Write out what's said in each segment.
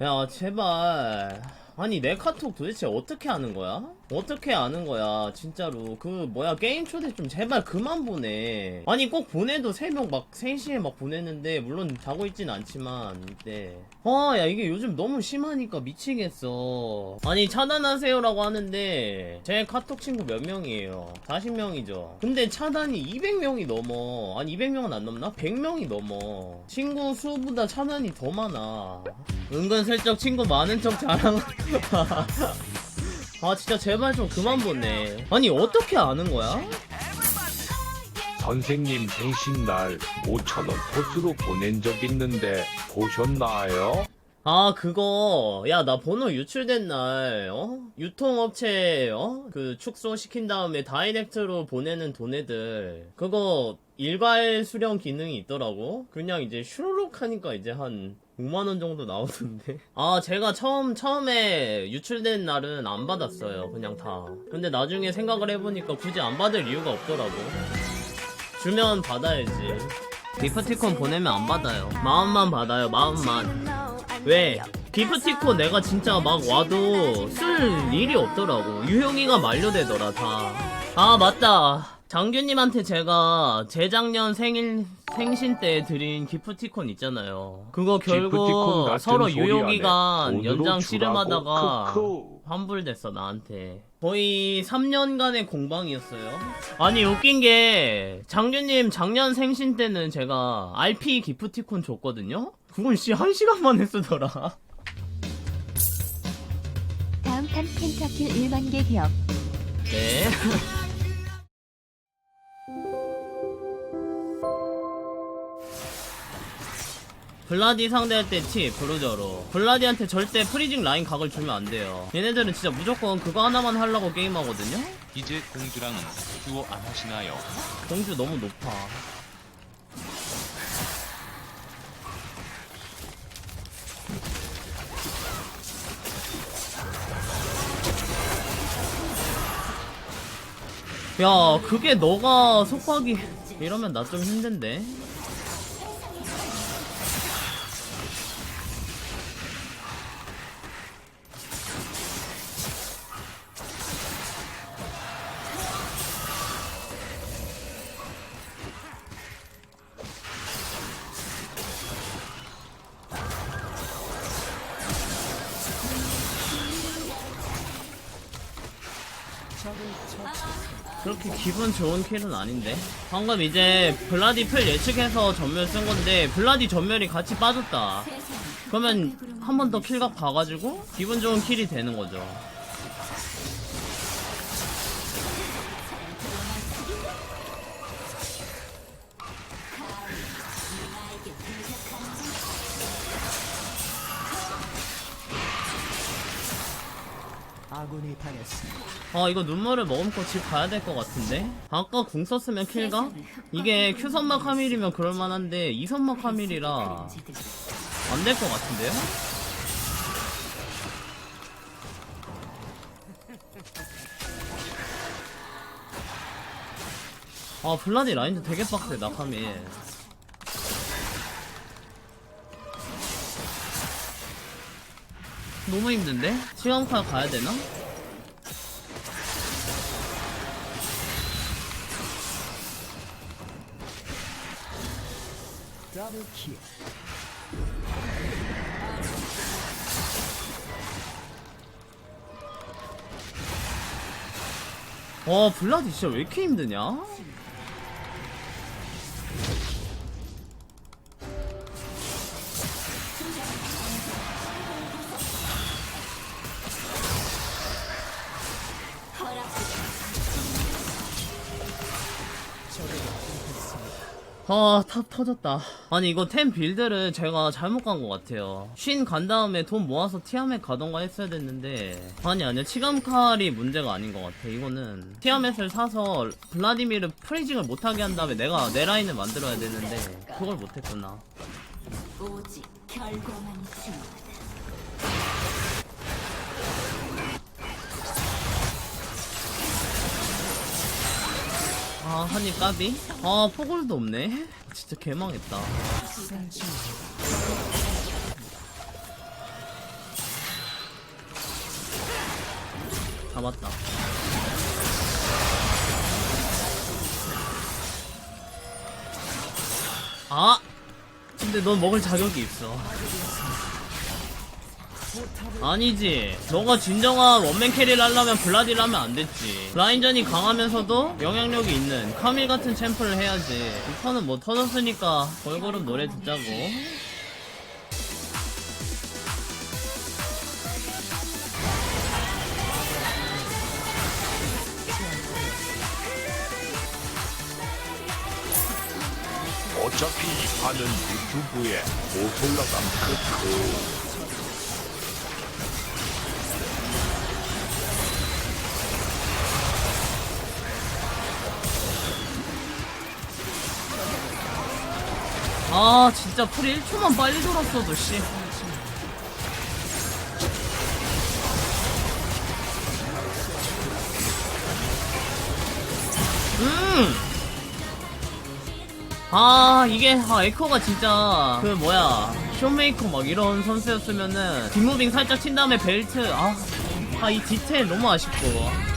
야 제발 아니 내 카톡 도대체 어떻게 아는 거야? 어떻게 아는 거야 진짜로. 그 뭐야 게임 초대 좀 제발 그만 보내. 아니 꼭 보내도 새벽 막 3시에 막 보냈는데 물론 자고 있진 않지만 이때 아야 이게 요즘 너무 심하니까 미치겠어. 아니 차단하세요 라고 하는데 제 카톡 친구 몇 명이에요? 40명이죠. 근데 차단이 200명이 넘어. 아니 200명은 안 넘나? 100명이 넘어. 친구 수보다 차단이 더 많아. 은근슬쩍 친구 많은 척 자랑 아 진짜 제발 좀 그만 보내 아니 어떻게 아는 거야? 선생님 생신 날 5천원 포스로 보낸 적 있는데 보셨나요? 아 그거 야 나 번호 유출된 날 어? 유통업체 어? 그 축소시킨 다음에 다이렉트로 보내는 돈애들 그거 일괄 수령 기능이 있더라고 그냥 이제 슈루룩 하니까 이제 한 5만원 정도 나오던데 아 제가 처음 처음에 유출된 날은 안 받았어요 그냥 다 근데 나중에 생각을 해보니까 굳이 안 받을 이유가 없더라고 주면 받아야지 기프티콘 보내면 안 받아요 마음만 받아요 마음만 왜? 기프티콘 내가 진짜 막 와도 쓸 일이 없더라고. 유형이가 만료되더라, 다. 아, 맞다. 장규님한테 제가 재작년 생일, 생신 때 드린 기프티콘 있잖아요. 그거 기프티콘 결국 같은 서로 유효기간 안 해. 돈으로 연장 주라고. 씨름하다가 크크. 환불됐어, 나한테. 거의 3년간의 공방이었어요. 아니, 웃긴 게, 장규님 작년 생신 때는 제가 RP 기프티콘 줬거든요? 그건 씨, 한 시간 만에 쓰더라. 다음 판 펜타킬 1만 개 기업. 네. 블라디 상대할 때 티, 브루저로. 블라디한테 절대 프리징 라인 각을 주면 안 돼요. 얘네들은 진짜 무조건 그거 하나만 하려고 게임하거든요? 이제 공주랑은 듀오 안 하시나요? 공주 너무 높아. 야, 그게 너가 속박이 이러면 나 좀 힘든데. 좋은 킬은 아닌데. 방금 이제 블라디 풀 예측해서 전멸 쓴 건데 블라디 전멸이 같이 빠졌다. 그러면 한 번 더 킬각 봐가지고 기분 좋은 킬이 되는 거죠. 아군이 당했습니다. 아 이거 눈물을 머금고 집 가야 될 것 같은데 아까 궁 썼으면 킬가? 이게 Q선막 카밀이면 그럴만한데 2선막 카밀이라 안 될 것 같은데요? 아 블라디 라인도 되게 빡세다 카밀 너무 힘든데? 시간카 가야 되나? 킬. 와 블라디 진짜 왜 이렇게 힘드냐? 아, 탑 터졌다. 아니, 이거 템 빌드를 제가 잘못 간 것 같아요. 쉰 간 다음에 돈 모아서 티아멧 가던가 했어야 됐는데. 아니, 아니야. 치감칼이 문제가 아닌 것 같아. 이거는. 티아멧을 사서 블라디미르 프리징을 못하게 한 다음에 내가 내 라인을 만들어야 되는데, 그걸 못했구나. 오직 결과만 중요하다. 아 하니 까비? 아 포골도 없네? 진짜 개망했다 잡았다 아! 근데 넌 먹을 자격이 있어 아니지. 너가 진정한 원맨 캐리를 하려면 블라디를 하면 안 됐지. 라인전이 강하면서도 영향력이 있는 카밀 같은 챔프를 해야지. 이 턴은 뭐 터졌으니까 걸그룹 노래 듣자고. 어차피 이 판은 유튜브에 못 올라감 크크. 아 진짜 풀이 1초만 빨리 돌았어도 씨 음! 아 이게 아 에코가 진짜 그 뭐야 쇼메이커 막 이런 선수였으면은 뒷무빙 살짝 친 다음에 벨트 아아 이 디테일 너무 아쉽고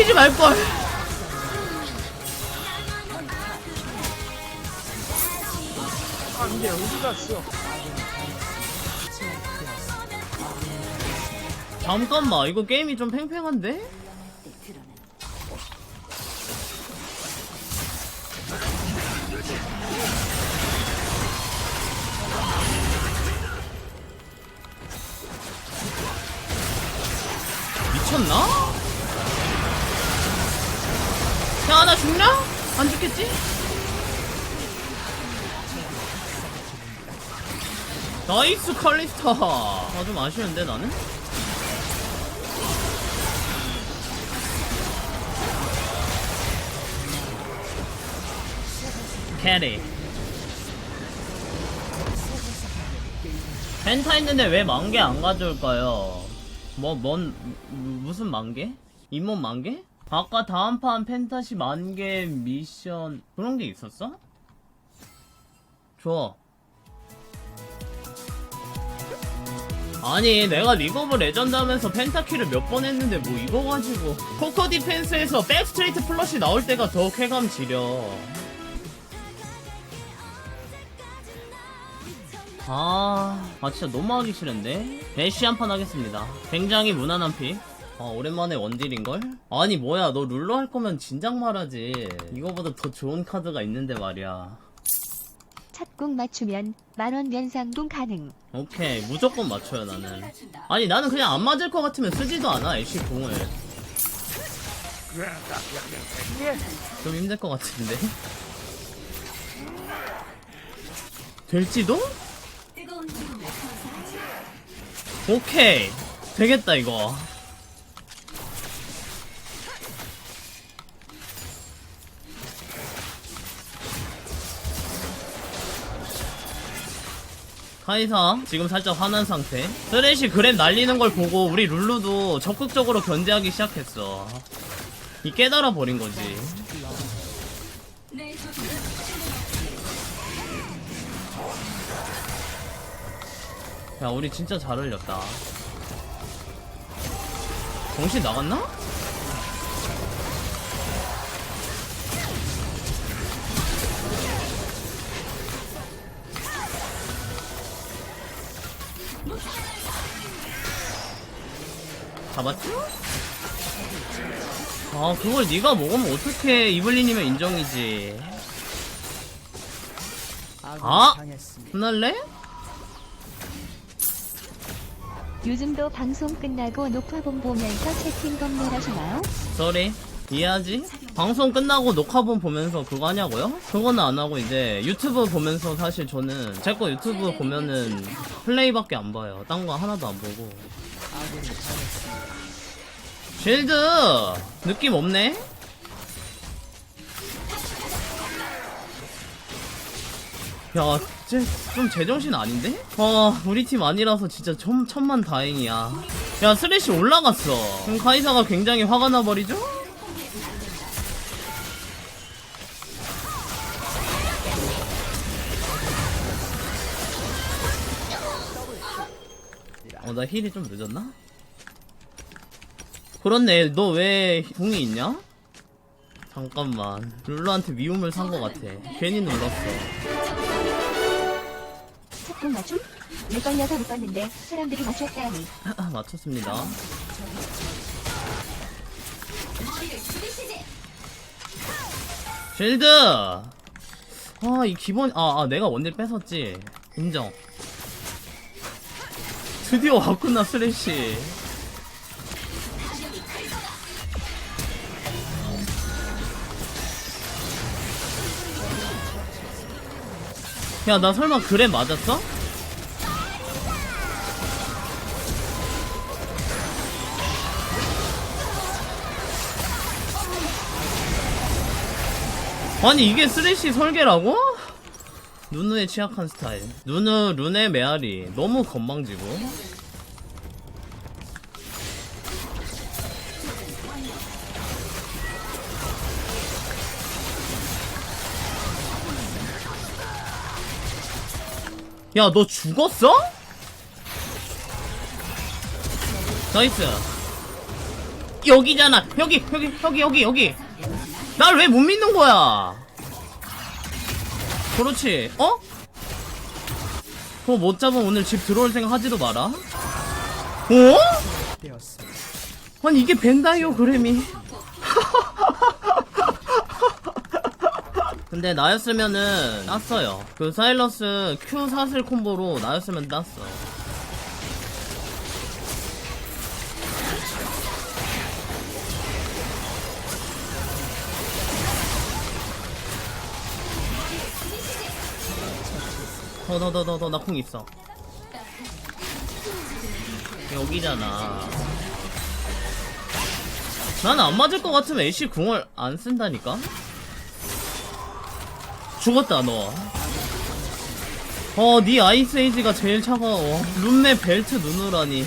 키지 말걸 안돼 어디 갔어? 잠깐만 이거 게임이 좀 팽팽한데? 미쳤나? 야, 나 죽나? 안 죽겠지? 나이스 칼리스타. 아, 좀 아쉬운데, 나는? 캐리. 펜타 있는데 왜 만개 안 가져올까요? 뭐, 뭔, 무- 무슨 만개? 잇몸 만개? 아까 다음 판 펜타시 만개 미션, 그런 게 있었어? 좋아. 아니, 내가 리그 오브 레전드 하면서 펜타키를 몇 번 했는데 뭐 이거 가지고. 코코 디펜스에서 백스트레이트 플러시 나올 때가 더 쾌감 지려. 아, 아 진짜 너무 하기 싫은데? 대쉬 한 판 하겠습니다. 굉장히 무난한 픽. 아, 오랜만에 원딜인걸? 아니, 뭐야, 너 룰로 할 거면 진작 말하지. 이거보다 더 좋은 카드가 있는데 말이야. 첫공 맞추면 만원 면상동 가능. 오케이, 무조건 맞춰요, 나는. 아니, 나는 그냥 안 맞을 것 같으면 쓰지도 않아, 애쉬 공을. 좀 힘들 것 같은데? 될지도? 오케이. 되겠다, 이거. 카이사 지금 살짝 화난 상태. 쓰레쉬 그랩 날리는 걸 보고 우리 룰루도 적극적으로 견제하기 시작했어. 이 깨달아 버린 거지. 야 우리 진짜 잘 흘렸다. 정신 나갔나? 잡았죠? 아 그걸 네가 먹으면 어떡해 이블린이면 인정이지 아! 혼날래? 요즘도 방송 끝나고 녹화본 보면서 채팅 건물 하시나요? 쏘리 이해하지? 방송 끝나고 녹화본 보면서 그거 하냐고요? 그거는 안 하고 이제 유튜브 보면서 사실 저는 제 거 유튜브 보면은 플레이밖에 안 봐요. 딴 거 하나도 안 보고. 쉴드 느낌 없네? 야, 쟤좀 제정신 아닌데? 아, 우리 팀 아니라서 진짜 천, 천만 다행이야. 야, 스레시 올라갔어. 그럼 카이사가 굉장히 화가 나버리죠? 나 힐이 좀 늦었나? 그렇네, 너 왜 궁이 있냐? 잠깐만, 룰루한테 미움을 산 것 같아. 괜히 눌렀어. 착공 맞춤? 내 걸려서 못 봤는데 사람들이 맞췄다니. 맞췄습니다. 쉴드! 아, 이 기본, 아, 아, 내가 원딜 뺏었지. 인정. 드디어 왔구나, 쓰레쉬. 야, 나 설마 그래 맞았어? 아니 이게 쓰레쉬 설계라고? 누누에 취약한 스타일. 누누 룬의 메아리. 너무 건방지고. 야 너 죽었어? 나이스. 여기잖아. 여기 여기 여기 여기 여기. 날 왜 못 믿는 거야? 그렇지, 어? 그거 못 잡으면 오늘 집 들어올 생각 하지도 마라. 어? 아니, 이게 벤다이오 그램이. 근데 나였으면은 땄어요. 그 사일러스 Q 사슬 콤보로 나였으면 땄어. 더더더 더 더나쿵 있어. 여기잖아. 나는 안 맞을 것 같으면 애쉬 궁을 안 쓴다니까? 죽었다, 너. 어, 니 아이스 에이지가 제일 차가워. 룸메 벨트 누누라니.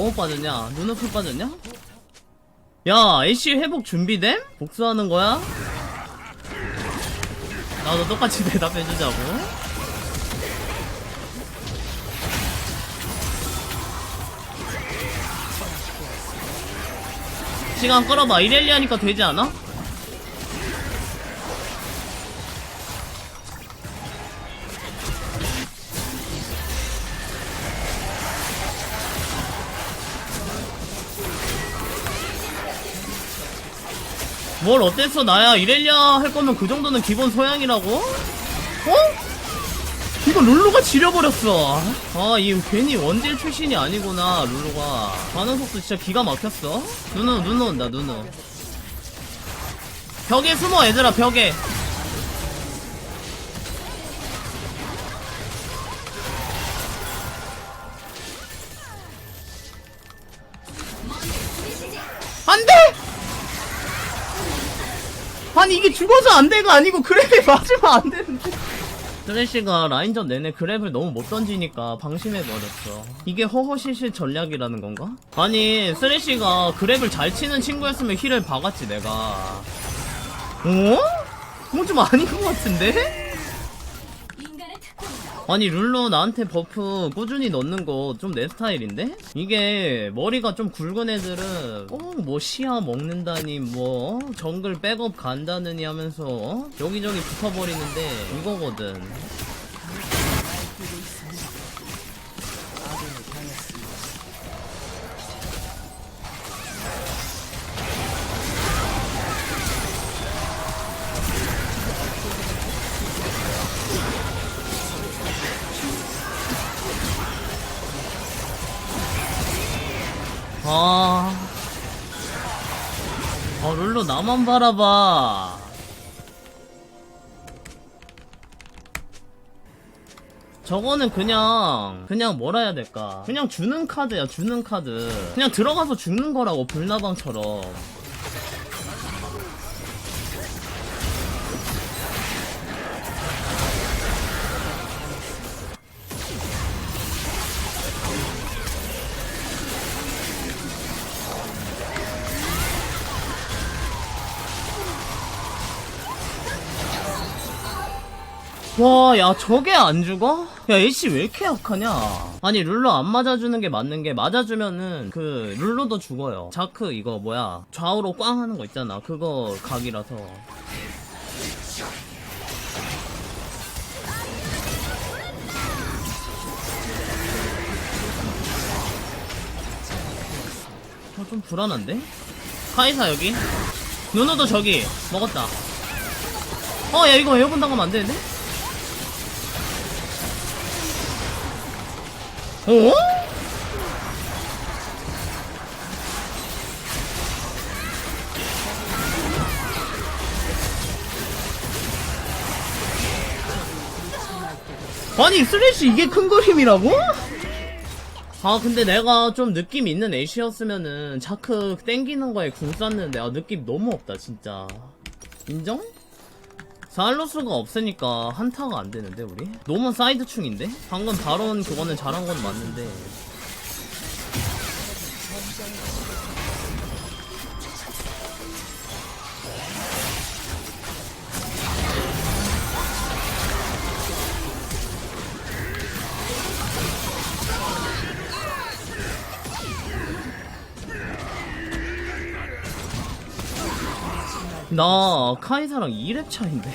뭐뭐 빠졌냐? 눈을 풀 빠졌냐? 야, 애쉬 회복 준비됨? 복수하는 거야? 나도 똑같이 대답해주자고. 시간 끌어봐. 이렐리 하니까 되지 않아? 뭘 어땠어 나야? 이렐리아 할 거면 그 정도는 기본 소양이라고? 어? 이거 룰루가 지려버렸어. 아이 괜히 원딜 출신이 아니구나 룰루가. 반응 속도 진짜 기가 막혔어. 누누 누누 온다 누누. 벽에 숨어 얘들아 벽에 아니 이게 죽어서 안 돼가 아니고 그랩에 맞으면 안 되는데 쓰레쉬가 라인전 내내 그랩을 너무 못 던지니까 방심해버렸어 이게 허허실실 전략이라는 건가? 아니 쓰레쉬가 그랩을 잘 치는 친구였으면 힐을 박았지 내가 어? 그건 좀 아닌 것 같은데? 아니 룰루 나한테 버프 꾸준히 넣는 거 좀 내 스타일인데? 이게 머리가 좀 굵은 애들은 어뭐 시야 먹는다니 뭐 어? 정글 백업 간다느니 하면서 어? 여기저기 붙어버리는데 이거거든 나만 바라봐. 저거는 그냥, 그냥 뭐라 해야 될까. 그냥 주는 카드야, 주는 카드. 그냥 들어가서 죽는 거라고, 불나방처럼. 와, 야, 저게 안 죽어? 야, 애쉬 왜 이렇게 약하냐? 아니, 룰루 안 맞아주는 게 맞는 게, 맞아주면은, 그, 룰루도 죽어요. 자크, 이거, 뭐야. 좌우로 꽝 하는 거 있잖아. 그거 각이라서. 어, 좀 불안한데? 카이사 여기? 누누도 저기, 먹었다. 어, 야, 이거 에어본 당하면 안 되는데? 어? 아니, 쓰레쉬 이게 큰 그림이라고? 아, 근데 내가 좀 느낌 있는 애쉬였으면은 자크 땡기는 거에 궁 쐈는데, 아, 느낌 너무 없다, 진짜. 인정? 사일러스가 없으니까 한타가 안 되는데 우리? 너무 사이드충인데? 방금 바론 그거는 잘한 건 맞는데 나 카이사랑 2렙 차인데?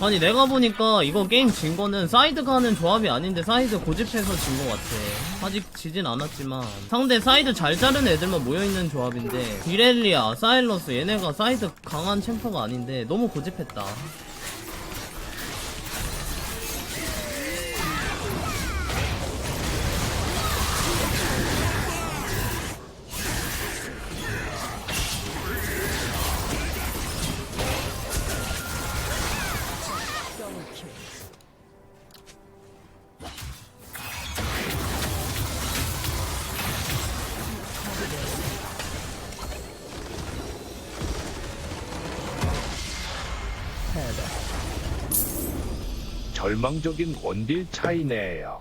아니 내가 보니까 이거 게임 진 거는 사이드 가는 조합이 아닌데 사이드 고집해서 진 거 같아. 아직 지진 않았지만. 상대 사이드 잘 자른 애들만 모여있는 조합인데. 이렐리아, 사일러스 얘네가 사이드 강한 챔퍼가 아닌데 너무 고집했다 절망적인 원딜 차이네요.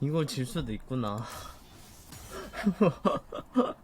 이걸 질 수도 있구나